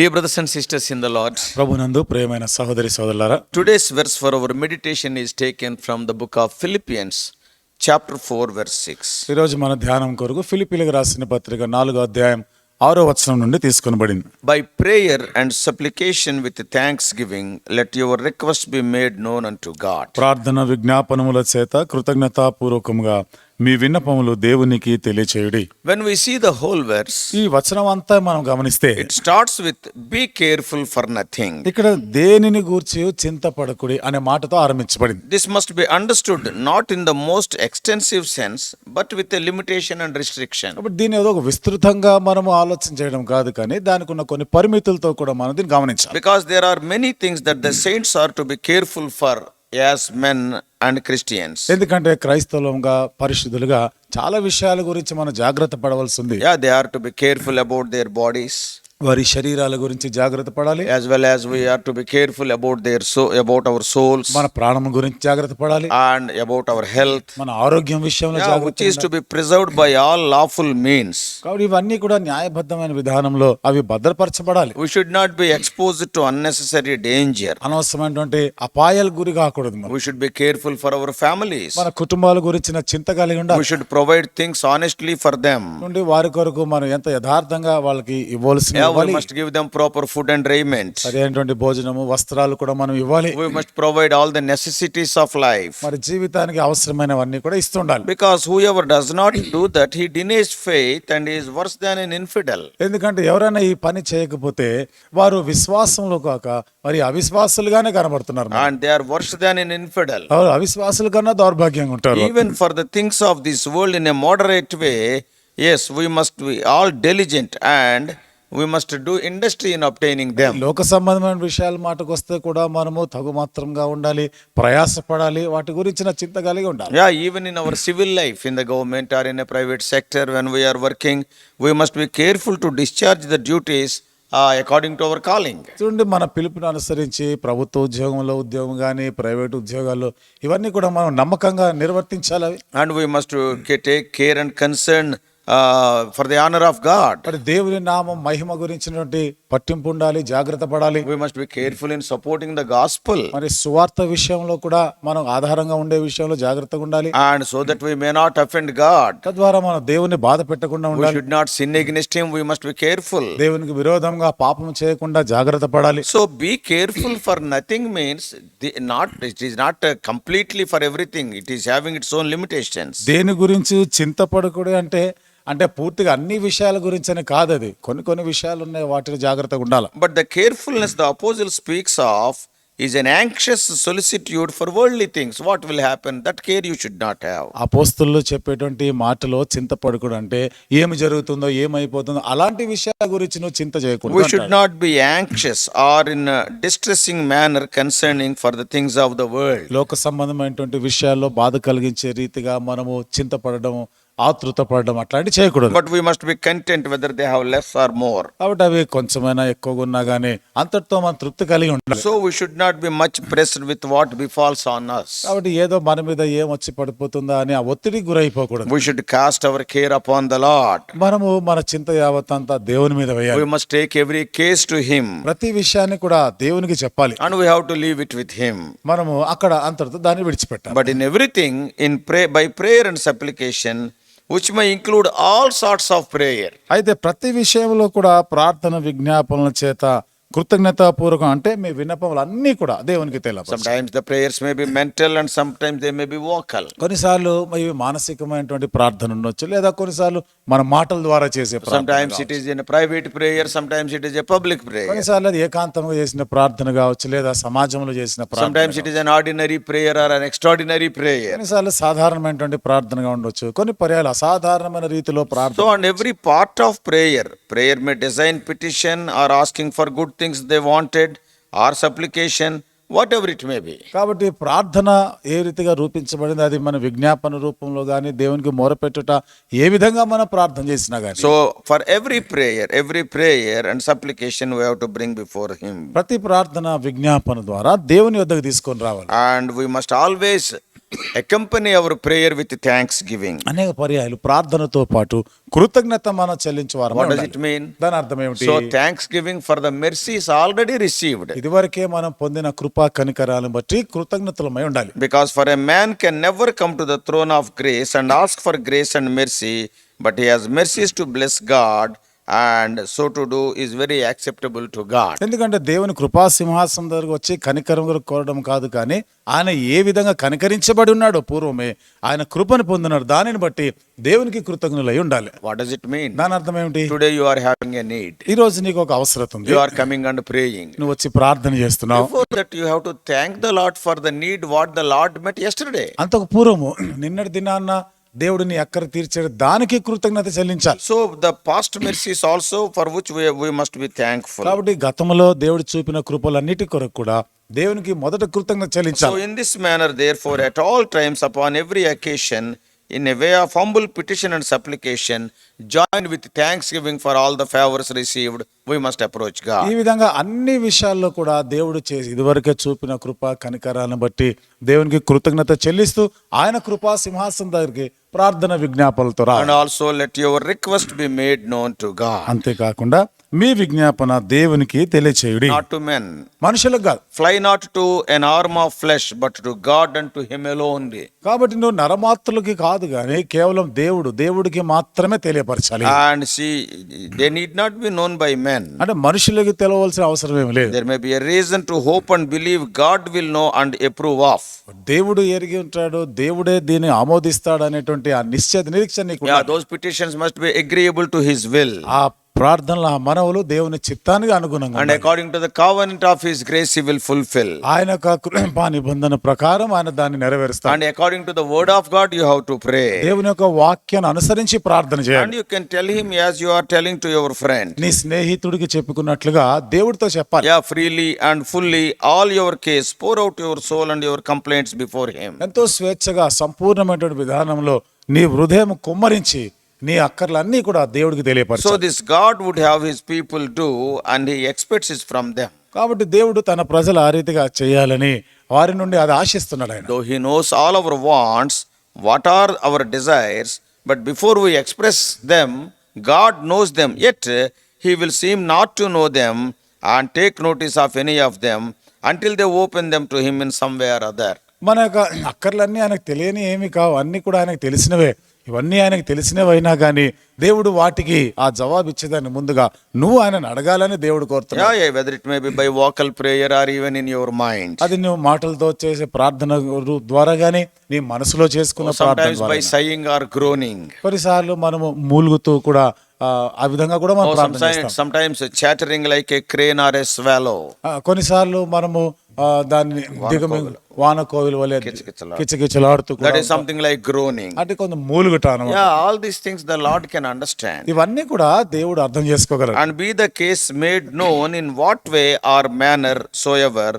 Dear brothers and sisters in the Lord, ప్రభునందు ప్రియమైన సహోదరి సోదరులారా today's verse for our meditation is taken from the book of Philippians, chapter 4, verse 6. ఈరోజు మన ధ్యానం కొరకు ఫిలిపిలకు రాసిన పత్రిక నాలుగో అధ్యాయం ఆరో వచనం నుండి తీసుకొనబడింది By prayer and supplication with thanksgiving, let your request be made known unto God. ప్రార్థన విజ్ఞాపనముల చేత కృతజ్ఞతాపూర్వకముగా మీ విన్నపములు దేవునికి తెలియచేయుడి. When we see the whole verse ఈ అంతా మనం గమనిస్తే starts with be careful for nothing ఇక్కడ దేనిని గూర్చి చింతపడకుడి అనే మాటతో ఆరంభించబడింది. This must be understood not in the most extensive sense but with limitation and restriction దీని ఏదో ఒక విస్తృతంగా మనం ఆలోచన చేయడం కాదు కానీ దానికి ఉన్న కొన్ని పరిమితులతో కూడా మనం దీన్ని గమనించాలి. Because there are many things that the saints are to be careful for as men and Christians ఎందుకంటే క్రైస్తవంగా పరిశుద్ధులుగా చాలా విషయాల గురించి మనం జాగ్రత్త పడవలసింది yeah they are to be careful about their bodies వారి శరీరాల గురించి జాగ్రత్త పడాలి. As well as we are to be careful about their so about our souls మన ప్రాణం గురించి జాగ్రత్త పడాలి. అండ్ అబౌట్ అవర్ హెల్త్ మన ఆరోగ్యం విషయంలో జాగ్రత్త is to be preserved by all lawful means కాబట్టి ఇవన్నీ కూడా న్యాయబద్ధమైన విధానంలో అవి భద్రపరచబడాలి. We should not be exposed to unnecessary danger అనవసరమైనటువంటి అపాయాల గురి కాకూడదు we should be careful for our families మన కుటుంబాల గురించి చింత కలిగి ఉండాలి. We should provide things honestly for them నుండి వారి కొరకు మనం ఎంత యథార్థంగా వాళ్ళకి ఇవ్వాల్సి ఇవ్వాలి. Must give them proper food and raiment సరైనటువంటి భోజనము వస్త్రాలు కూడా మనం ఇవ్వాలి. Must provide all the necessities of life జీవితానికి అవసరమైనవన్నీ కూడా ఇస్తుండాలి. Because whoever does not do that he denies faith and is worse than in infidel ఎందుకంటే ఎవరైనా ఈ పని చేయకపోతే వారు విశ్వాసంలో కాక మరి అవిశ్వాసులుగానే కనబడుతున్నారు and they are worse in infidel అవిశ్వాసుల కన్నా దౌర్భాగ్యంగా ఉంటారు. Even for the things of this world in moderate way as we must be all diligent and we must do industry in obtaining they లోక సంబంధమైన విషయాల మాటకు వస్తే కూడా మనము తగు మాత్రంగా ఉండాలి ప్రయాసపడాలి వాటి గురించిన చింత కలిగి ఉండాలి. Yeah even in our civil life in the government or in a private sector when we are working we must be careful to discharge the duties according to our calling చూడండి మన పిలుపుని అనుసరించి ప్రభుత్వ ఉద్యోగంలో ఉద్యోగం కానీ ప్రైవేట్ ఉద్యోగాలు ఇవన్నీ కూడా మనం నమ్మకంగా నిర్వర్తించాలి and we must take care and concern for the honour of God అంటే దేవుని నామం మహిమ గురించినటువంటి పట్టింపు ఉండాలి జాగ్రత్త పడాలి. We must be careful in supporting the gospel మరి సువార్త విషయంలో కూడా మనం ఆధారంగా ఉండే విషయంలో జాగ్రత్తగా ఉండాలి. And so that we may not offend God తద్వారా మనం దేవుని బాధ పెట్టకుండా ఉండాలి. We not sin we must be careful దేవునికి విరోధంగా పాపం చేయకుండా జాగ్రత్త పడాలి. So be careful for nothing means not it is not completely for everything it is having its own limitation దేని గురించి చింతపడకూడదు అంటే అంటే పూర్తిగా అన్ని విషయాల గురించనే కాదు అది కొన్ని కొన్ని విషయాలు ఉన్నాయి వాటిని జాగ్రత్తగా ఉండాలి. But the carefulness the apostle speaks of is an anxious solicitude for worldly things what will happen that care you should not have ఆ పోస్తుల్లో చెప్పేటువంటి మాటలో చింతపడకూడదు అంటే ఏమి జరుగుతుందో ఏమైపోతుందో అలాంటి విషయాల గురించి నువ్వు చింత చేయకూడదు we should not be anxious or in distressing manner concerning for the things of the world లోక సంబంధమైనటువంటి విషయాల్లో బాధ కలిగించే రీతిగా మనము చింతపడడం ఆతృత పడడం అట్లాంటి చేయకూడదు. But we must be content whether they have less or more కాబట్టి అవి కొంచెమైనా ఎక్కువగా ఉన్నా గానీ అంతటితో మనం తృప్తి కలిగి ఉండాలి. So we should not be much pressed with what befalls on us కాబట్టి ఏదో మన మీద ఏం వచ్చి పడిపోతుందా అని ఆ ఒత్తిడికి గురైపోకూడదు. We should cast our care upon the Lord మనము మన చింత యావత్తంతా దేవుని మీద వేయాలి. Must take every case to him ప్రతి విషయాన్ని కూడా దేవునికి చెప్పాలి. And we have to leave it with him మనము అక్కడ అంతటితో దాన్ని విడిచిపెట్టాలి. But in everything in pray by prayer and supplication which may include all sorts of prayer అయితే ప్రతి విషయంలో కూడా ప్రార్థన విజ్ఞాపనల చేత కృతజ్ఞతాపూర్వకం అంటే మీ విన్నపములు అన్నీ కూడా దేవునికి వోకల్ కొన్నిసార్లు ఇవి మానసికమైనటువంటి ప్రార్థన ఉండొచ్చు లేదా కొన్నిసార్లు మన మాటల ద్వారా చేసే times it private prayer sometimes it is a public prayer కొన్నిసార్లు అది ఏకాంతంగా చేసిన ప్రార్థన కావచ్చు లేదా సమాజంలో చేసిన ప్రార్థన times ordinary prayer or an extraordinary prayer కొన్నిసార్లు సాధారణమైనటువంటి ప్రార్థనగా ఉండొచ్చు కొన్ని పర్యాలు అసాధారణమైన రీతిలో ప్రార్థన and every part of prayer prayer may design petition or asking for good good things they wanted or supplication, whatever it may be. కాబట్టి ప్రార్థన ఏ రీతిగా రూపించబడింది అది మన విజ్ఞాపన రూపంలో కానీ దేవునికి మొరపెట్టుట ఏ విధంగా మనం ప్రార్థన చేసినా కానీ So, for every prayer, every prayer and supplication, we have to bring before Him. ప్రతి ప్రార్థన విజ్ఞాపన ద్వారా దేవుని వద్దకు తీసుకొని రావాలి And we must accompany our prayer with thanksgiving అనేక పర్యాయాలు ప్రార్థనతో పాటు కృతజ్ఞత మనం చెల్లించేవారు దాని అర్థం thanksgiving for mercies already received ఇదివరకే మనం పొందిన కృపా కనికరాలను బట్టి కృతజ్ఞతలమై ఉండాలి. Because for a man can never come to the throne of grace and ask for grace and mercy but he has mercies to bless God and so to do is very acceptable to God. ఎందుకంటే దేవుని కృపా సింహాసనం దగ్గరకు వచ్చి కనికరం కోరడం కాదు కానీ ఆయన ఏ విధంగా కనికరించబడి ఉన్నాడో పూర్వమే ఆయన కృపను పొందినాడు దానిని బట్టి దేవునికి కృతజ్ఞులై ఉండాలి What does it mean? దాని అర్థం ఏమిటి Today you are having a need. ఈ రోజు నీకు ఒక అవసరం ఉంది You are coming and praying. నువ్వు వచ్చి ప్రార్థన చేస్తున్నావు Before that, you have to thank the Lord for the need what the Lord met yesterday. అంతకు పూర్వము నిన్నటి దినాన్న దేవుడిని అక్కడ తీర్చాడు దానికి కృతజ్ఞత చెల్లించాలి. So the past mercies also for which we must be thankful కాబట్టి గతంలో దేవుడు చూపిన కృపలు కృపలన్నిటి కొరకు కూడా దేవునికి మొదట కృతజ్ఞత చెల్లించాలి. So in this manner therefore at all times upon every occasion in a way of humble petition and supplication join with thanksgiving for all the favours received we must అప్రోచ్గా ఈ విధంగా అన్ని విషయాల్లో కూడా దేవుడు చేసి ఇదివరకే చూపిన కృప కనికరాలను బట్టి దేవునికి కృతజ్ఞత చెల్లిస్తూ ఆయన కృపా సింహాసనం దగ్గరికి ప్రార్థన విజ్ఞాపనలతో and also let your request be made known to God అంతేకాకుండా మీ విజ్ఞాపన దేవునికి తెలియచేయుడి. నాట్ మనుషులకు కాదు. Fly not to an arm of flesh but to God and to him ఉంది కాబట్టి నువ్వు నరమాత్రులకి కాదు కానీ కేవలం దేవుడు దేవుడికి మాత్రమే తెలియ బయలుపరచాలి and see they need not be known by men అంటే మనుషులకి తెలియవలసిన అవసరం ఏమి లేదు. There may be a reason to hope and believe God will know and approve of దేవుడు ఎరిగి ఉంటాడు దేవుడే దీన్ని ఆమోదిస్తాడు అనేటువంటి ఆ నిశ్చయ నిరీక్షణ నీకు those petitions must be agreeable to his will ఆ ప్రార్థనల మనవులు దేవుని చిత్తానికి అనుగుణంగా and according to the covenant of his grace fulfil ఆయన కృప నిబంధన ప్రకారం ఆయన దాన్ని నెరవేరుస్తాడు. And according to the word of God you have to pray యొక్క వాక్యాన్ని అనుసరించి ప్రార్థన చేయాలి. And can tell him as you are telling to your friend నీ స్నేహితుడికి చెప్పుకున్నట్లుగా దేవుడితో చెప్పాలి. Yeah freely and fully all your cares pour out your soul and your complaints before him ఎంతో స్వేచ్ఛగా సంపూర్ణమైన విధానంలో నీ హృదయం కుమ్మరించి నీ అక్కర్లన్నీ కూడా దేవుడికి తెలియపరచు. So this God would have his people to and he expects is from them కాబట్టి దేవుడు తన ప్రజల ఆ రీతిగా చేయాలని వారి నుండి అది ఆశిస్తున్నాడు ఆయన. Though he knows all our wants what are our desires but before we express them God knows them yet he will seem not to know them and take notice of any of them until they open them to him in some other మన యొక్క అక్కర్లన్నీ ఆయనకు తెలియని ఏమి కావు అన్నీ కూడా ఆయనకు తెలిసినవే. ఇవన్నీ ఆయనకు తెలిసినవైనా కానీ దేవుడు వాటికి ఆ జవాబు ఇచ్చేదాన్ని ముందుగా నువ్వు ఆయనను అడగాలని దేవుడు it may be by vocal prayer or even in your mind. అది నువ్వు మాటలతో చేసే ప్రార్థన ద్వారా గానీ నీ మనసులో చేసుకున్న ప్రార్థన by sighing or groaning. కొన్నిసార్లు మనము మూలుగుతూ కూడా ఆ, విధంగా కూడా మనం Or ప్రార్థన sometimes, చేస్తాం sometimes chattering like a crane or a swallow. ఆ, కొన్నిసార్లు మనము దాన్ని దిగమి వాన కోవిల వలె కిచకిచలాడు. కిచకిచలాడుతూ కూడా is something like groaning. అంటే కొంత మూలుగుట అన్నమాట Yeah, all these things the Lord can understand. ఇవన్నీ కూడా దేవుడు అర్థం చేసుకోగలరు And be the case made known in what way or manner soever,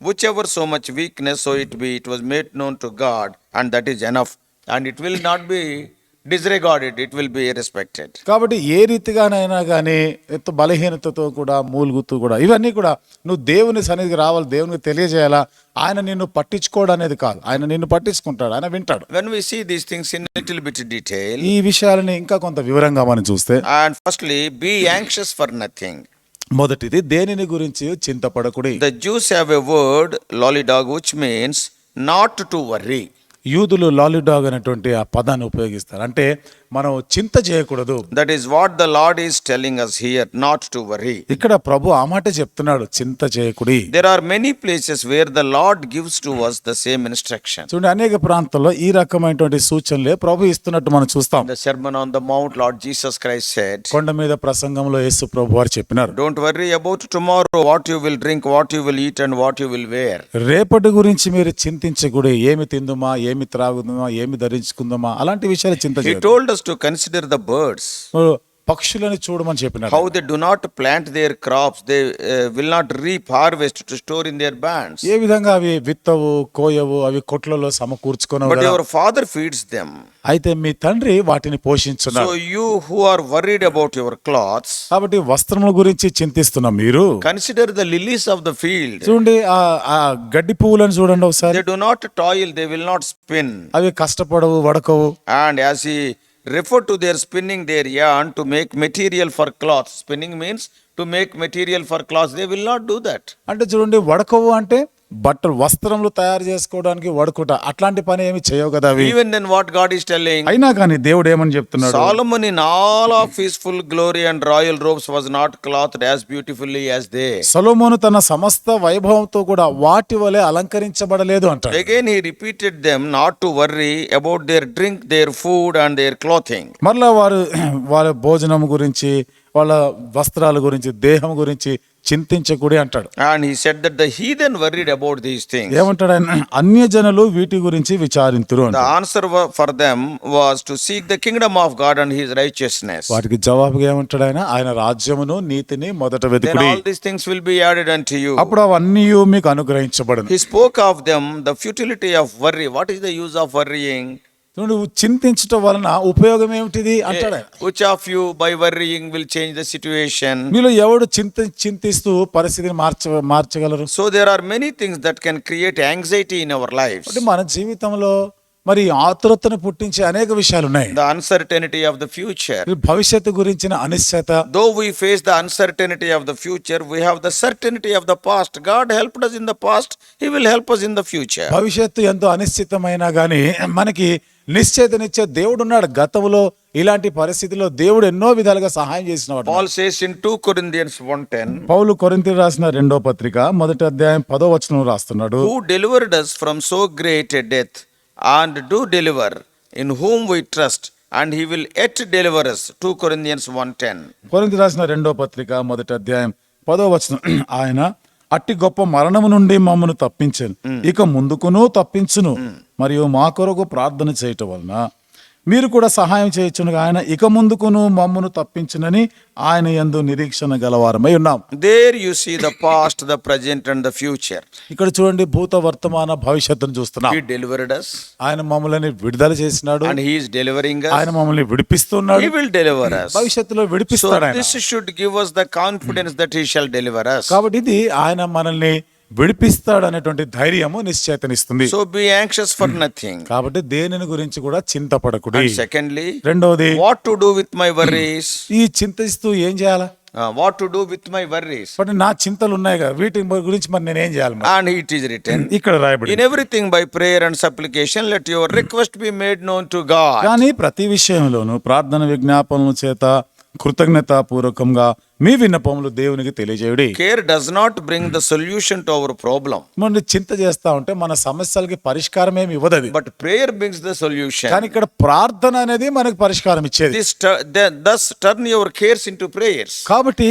whichever so much weakness, so it be, it was made known to God, and that is enough. And it will not be disregarded it will be respected కాబట్టి ఏ రీతిగానైనా కానీ ఎంత బలహీనతతో కూడా మూలుగుతూ కూడా ఇవన్నీ కూడా నువ్వు దేవుని సన్నిధికి రావాలి దేవునికి తెలియజేయాలా? ఆయన నిన్ను పట్టించుకోవడం అనేది కాదు. ఆయన నిన్ను పట్టించుకుంటాడు ఆయన వింటాడు. When we see these things in little detail ఈ విషయాలని ఇంకా కొంత వివరంగా మనం చూస్తే and firstly be anxious for nothing మొదటిది దేనిని గురించి చింతపడకూడదు the Jews have a word లాలీ dog which means not to worry యూదులు లాలిడాగ్ అనేటువంటి ఆ పదాన్ని ఉపయోగిస్తారు. అంటే మనం చింత చేయకూడదు. That is what the Lord is telling us here not to worry ఇక్కడ ప్రభు ఆ మాట చెప్తున్నాడు చింత చేయకుడి. There are many places where the Lord gives to verse the same instruction చూడండి అనేక ప్రాంతాల్లో ఈ రకమైనటువంటి సూచనలే ప్రభు ఇస్తున్నట్టు మనం చూస్తాం. The sermon on the mount Lord Jesus Christ said కొండ మీద ప్రసంగంలో యేసు ప్రభు వారు చెప్పినారు. Don't worry about tomorrow what you will drink what you will eat and what you will wear రేపటి గురించి మీరు చింతించకూడదు ఏమి తిందుమా ఏమి ఏమి త్రాగుదామా ఏమి ధరించుకుందామా అలాంటి విషయాలు చింత told to consider the birds పక్షులను చూడమని చెప్పిన how they do not plant their crops they will not reap harvest to store in their barns ఏ విధంగా అవి విత్తవు కోయవు అవి కొట్లలో సమకూర్చుకోవు but your father feeds them అయితే మీ తండ్రి వాటిని పోషించున్నారు so you who are worried about your clothes కాబట్టి వస్త్రముల గురించి చింతిస్తున్న మీరు consider the lilies of the field చూడండి ఆ గడ్డి పువ్వులను చూడండి ఒకసారి. They do not toil they will not spin అవి కష్టపడవు వడకవు. And as he refer to their spinning there an to make material for cloth spinning means to make material for cloth they will not do that అంటే చూడండి వడకవు అంటే బట్టలు వస్త్రములు తయారు చేసుకోవడానికి వడుకుట. అట్లాంటి పని ఏమి చేయవు కదా even then what God is telling అయినా కానీ దేవుడు ఏమని చెప్తున్నాడు? Solomon in all of peaceful glory and royal robes was not cloth as beautifully as they Solomon తన సమస్త వైభవంతో కూడా వాటి వలె అలంకరించబడలేదు అంట again he repeated them not to worry about their drink their food and their clothing మరలా వారు వారి భోజనం గురించి వాళ్ళ వస్త్రాల గురించి దేహం గురించి చింతించకూడి అంటాడు. And he said that the heathen worried about these things ఏమంటాడు ఆయన? అన్య జనులు వీటి గురించి విచారింతురు the answer for them was to seek the kingdom of God his righteousness వాటికి జవాబు ఏమంటాడు ఆయన? ఆయన రాజ్యమును నీతిని మొదట వెతుకుడి. Then these things will be added unto you అప్పుడు అవన్నీ మీకు అనుగ్రహించబడును. He spoke of them the futility of worry what is the use of worrying నువ్వు చింతించటం వలన ఉపయోగం ఏమిటిది? అంటాడు of you by worrying will change the situation మీలో ఎవడు చింత చింతిస్తూ పరిస్థితిని మార్చ మార్చగలరు? So there are many things that can create anxiety in our life అంటే మన జీవితంలో మరి ఆతురతను పుట్టించే అనేక విషయాలు ఉన్నాయి. The uncertainty of the future భవిష్యత్తు గురించిన అనిశ్చత. Though we face the uncertainty of the future we have the certainty of the past God help in the past he will help us in the future భవిష్యత్తు ఎంతో అనిశ్చితమైన గానీ మనకి నిశ్చేత నిశ్చే దేవుడు ఉన్నాడు గతంలో ఇలాంటి పరిస్థితిలో దేవుడు ఎన్నో విధాలుగా సహాయం చేసిన పౌలు కొరింత రాసిన రెండో పత్రిక మొదటి అధ్యాయం పదో వచనం రాస్తున్నాడు. Who deliver from so great death and do deliver in whom we trust and he will yet deliver two Corinthians one ten కొరింత రాసిన రెండో పత్రిక మొదటి అధ్యాయం పదో వచనం. ఆయన అట్టి గొప్ప మరణము నుండి మమ్మను తప్పించను. ఇక ముందుకును తప్పించును. మరియు మా కొరకు ప్రార్థన చేయటం వలన మీరు కూడా సహాయం చేయొచ్చును ఆయన ఇక ముందుకును మమ్మను తప్పించునని ఆయన ఎందు నిరీక్షణ గలవారమై ఉన్నాం. There you see the past the present and the future ఇక్కడ చూడండి భూత వర్తమాన భవిష్యత్తును చూస్తున్నాం. హి డెలివర్డ్ ఆయన మమ్మల్ని విడుదల చేసినాడు. అండ్ హి ఇస్ డెలివరింగ్ ఆయన మమ్మల్ని విడిపిస్తున్నాడు. He will deliver us. భవిష్యత్తులో విడిపిస్తాడు ఆయన. This should give us the confidence that he shall deliver us. కాబట్టి ఇది ఆయన మనల్ని విడిపిస్తాడనేటువంటి ధైర్యము నిశ్చేతనిస్తుంది. So be anxious for nothing కాబట్టి దేనిని గురించి కూడా చింతపడకూడదు సెకండ్లీ రెండోది what to do with my worries ఈ చింతిస్తూ ఏం చేయాలా? What to do with my worries but నా చింతలు ఉన్నాయి కదా వీటి గురించి మరి నేను ఏం చేయాలి అండ్ ఇట్ ఈస్ రిటర్న్ ఇక్కడ రాయబడి in everything by prayer and supplication let your request be made known to God కానీ ప్రతి విషయంలోనూ ప్రార్థన విజ్ఞాపనల చేత కృతజ్ఞత పూర్వకంగా మీ విన్నపములు దేవునికి తెలియజేయుడి. Care does not bring the solution to our problem మనం చింత చేస్తా ఉంటే మన సమస్యలకి పరిష్కారం ఏమి ఇవ్వదు but prayer brings the solution కానీ ఇక్కడ ప్రార్థన అనేది మనకు పరిష్కారం ఇచ్చేది. Thus turn your cares into prayers కాబట్టి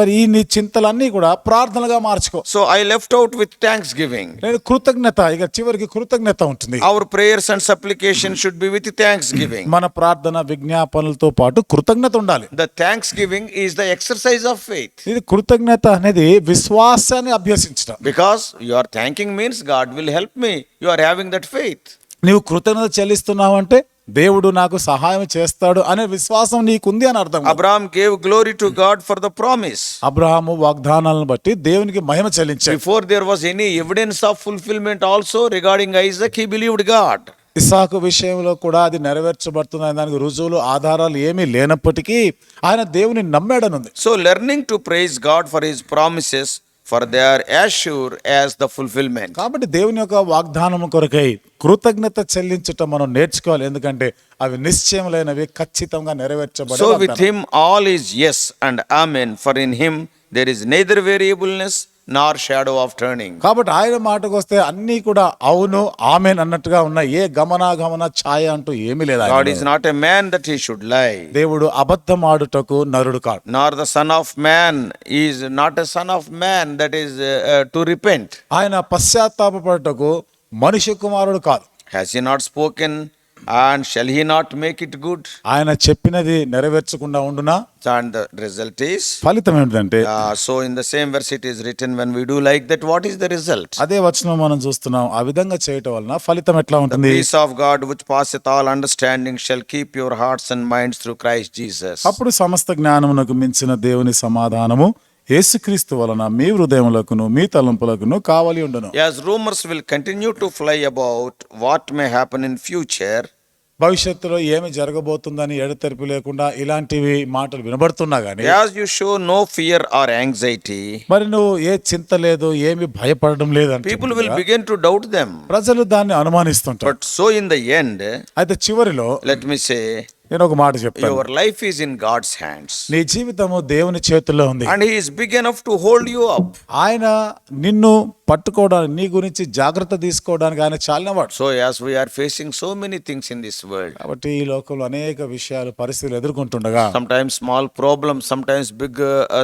మరి ఈ నీ చింతలన్నీ కూడా ప్రార్థనగా మార్చుకో. So I left out with thanksgiving నేను కృతజ్ఞత ఇక చివరికి కృతజ్ఞత ఉంటుంది. Our prayers and supplication should be with thanks giving మన ప్రార్థన విజ్ఞాపనలతో పాటు కృతజ్ఞత ఉండాలి. The thanksgiving is the exercise exercise of faith ఇది కృతజ్ఞత అనేది విశ్వాసాన్ని అభ్యసించడం. Because you are thanking means God will help me you are having that faith నీవు కృతజ్ఞత చెల్లిస్తున్నావు అంటే దేవుడు నాకు సహాయం చేస్తాడు అనే విశ్వాసం నీకుంది అని అర్థం Abraham gave glory to God for the promise Abraham వాగ్దానాలను బట్టి దేవునికి మహిమ చెల్లించాడు. For there was any evidence of fulfilment also regarding Isaac he believed God ఇసాకు విషయంలో కూడా అది నెరవేర్చబడుతుంది దానికి రుజువులు ఆధారాలు ఏమీ లేనప్పటికీ ఆయన దేవుని నమ్మాడనుంది. So learning to praise God for his promises for they're assure as the fulfilment కాబట్టి దేవుని యొక్క వాగ్దానం కొరకై కృతజ్ఞత చెల్లించటం మనం నేర్చుకోవాలి. ఎందుకంటే అవి నిశ్చయములైనవి ఖచ్చితంగా నెరవేర్చబడి so with him all is yes and I mean for in him there is neither variableness nor shadow of turning కాబట్టి ఆయన మాటకు వస్తే అన్ని కూడా అవును ఆమె అన్నట్టుగా ఉన్న ఏ గమనాగమన ఛాయ అంటూ ఏమి లేదు God is not a man that he should lie దేవుడు అబద్ధం ఆడుటకు నరుడు కాడు. Nor the son of man is not a son of man that is to repent ఆయన పశ్చాత్తాప పడుటకు మనిషి కుమారుడు కాదు. Has he not spoken And shall he not make it good? ఆయన చెప్పినది నెరవేర్చకుండా ఉండునా And the result is. ఫలితం ఏంటంటే Uh, so in the same verse it is written, when we do like that, what is the result? అదే వచనం మనం చూస్తున్నాం ఆ విధంగా చేయటం వలన ఫలితం ఎట్లా ఉంటుంది Peace of God which passeth all understanding shall keep your hearts and minds through Christ Jesus. అప్పుడు సమస్త జ్ఞానమునకు మించిన దేవుని సమాధానము యేసుక్రీస్తు వలన మీ హృదయములకును మీ తలంపులకును కావాలి ఉండను. As rumours will continue to fly about what may happen in future భవిష్యత్తులో ఏమి జరగబోతుందని ఎడతెరిపి లేకుండా ఇలాంటివి మాటలు వినబడుతున్నా గానీ as you show no fear or anxiety మరి నువ్వు ఏ చింత లేదు ఏమి భయపడడం లేదు people will begin to doubt them ప్రజలు దాన్ని అనుమానిస్తుంటారు. సో ఇన్ ద ఎండ్ అయితే చివరిలో లెట్ మీ సే నేను ఒక మాట చెప్తాను. Your life is in God's hands నీ జీవితము దేవుని చేతుల్లో ఉంది. And he is big enough to hold you up ఆయన నిన్ను పట్టుకోవడానికి నీ గురించి జాగ్రత్త తీసుకోవడానికి ఆయన చాలినవాడు. So as we're facing so many things in this world కాబట్టి ఈ లోకంలో అనేక విషయాలు పరిస్థితులు ఎదుర్కొంటుండగా sometimes small problems sometimes big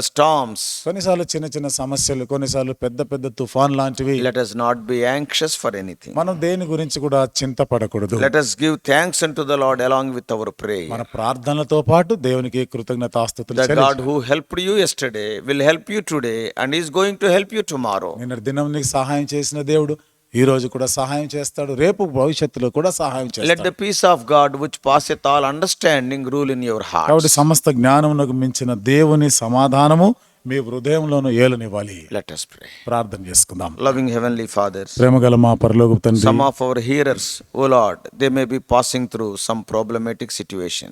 storms కొన్నిసార్లు చిన్న చిన్న సమస్యలు కొన్నిసార్లు పెద్ద పెద్ద తుఫాన్ లాంటివి. Let us not be anxious for anything మనం దేని గురించి కూడా చింతపడకూడదు. Let us give thanks and to the Lord along with our pray మన ప్రార్థనలతో పాటు దేవునికి కృతజ్ఞత ఆస్తుతులు God who helped you yesterday will help you today and is going to help you tomorrow నిన్న దినం నీకు సహాయం చేసిన దేవుడు ఈ రోజు కూడా సహాయం చేస్తాడు. రేపు భవిష్యత్తులో కూడా సహాయం చేస్తాడు. Let peace of God which pass understanding rule in your heart కాబట్టి సమస్త జ్ఞానమునకు మించిన దేవుని సమాధానము మీ హృదయంలోను ఏలనివ్వాలి. లెట్ us ప్రార్థన చేసుకుందాం. లవింగ్ హెవెన్లీ ఫాదర్ ప్రేమగల మా పరలోక తండ్రి some of our hearers oh they may be passing through some problematic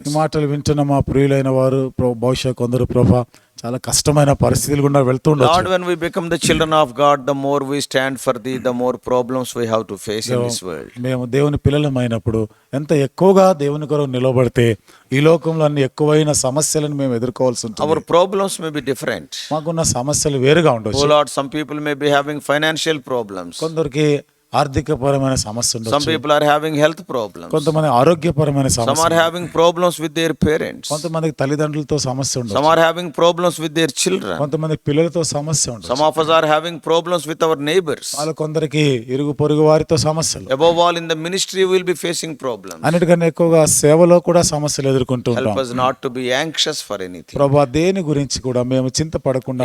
మాటలు వింటున్న మా ప్రియులైన వారు బహుశా కొందరు ప్రభా చాలా కష్టమైన పరిస్థితులు కూడా వెళ్తూ lord when we become the children of God the more we stand for the the more problems we have to face in this world మేము దేవుని పిల్లలమైనప్పుడు ఎంత ఎక్కువగా దేవుని కొరకు నిలబడితే ఈ లోకంలో అన్ని ఎక్కువైన సమస్యలను మేము ఎదుర్కోవాల్సి ఉంటుంది. Our problems may be different మాకున్న సమస్యలు వేరుగా ఉండవచ్చు lord some people may be having financial problems కొందరికి ఆర్థికపరమైన సమస్య people are having health problem కొంతమంది ఆరోగ్యపరమైన సమస్య are having problems with their parents కొంతమందికి తల్లిదండ్రులతో సమస్య ఉంది some are having problems with their children కొంతమంది పిల్లలతో సమస్య ఉంది some of us are having problems with our neighbours వాళ్ళ కొందరికి ఇరుగు వారితో సమస్యలు above in the ministry will be facing problem అన్నిటికన్నా ఎక్కువగా సేవలో కూడా సమస్యలు ఎదుర్కొంటూ దేని గురించి కూడా మేము చింతపడకుండా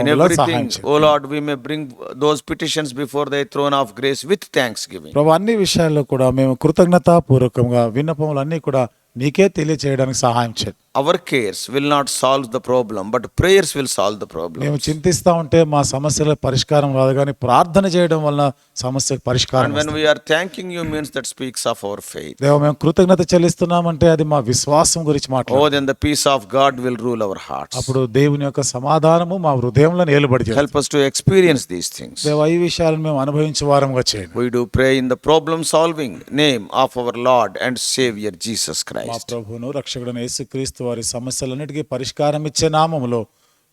petitions before the throne of grace with thanksgiving ప్రభు అన్ని విషయాల్లో కూడా మేము కృతజ్ఞతాపూర్వకంగా విన్నపములు అన్నీ కూడా మీకే తెలియచేయడానికి సహాయం చేయదు our cares will not solve the problem but prayers will solve the problem మేము చింతిస్తా ఉంటే మా సమస్యల పరిష్కారం రాదు కానీ ప్రార్థన చేయడం వలన సమస్యకు పరిష్కారం when we are thanking you means that speaks of our faith దేవా మేము కృతజ్ఞత చెల్లిస్తున్నాం అంటే అది మా విశ్వాసం గురించి మాట్లాడుతుంది. ఓ then the peace of God will rule our heart అప్పుడు దేవుని యొక్క సమాధానము మా హృదయంలో నిలబడి help us to experience these things దేవా ఈ విషయాలను మేము అనుభవించే వారంగా చేయండి. We do pray in the problem solving name of our lord and saviour Jesus Christ మా ప్రభువును రక్షకుడు యేసుక్రీస్తు వారి సమస్యలన్నిటికీ పరిష్కారం ఇచ్చే నామములో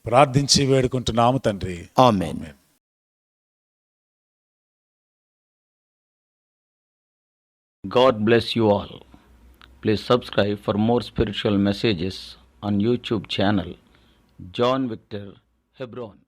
ప్రార్థించి వేడుకుంటున్నాము తండ్రి. God bless you all please subscribe for more spiritual messages on YouTube channel John Victor Hebron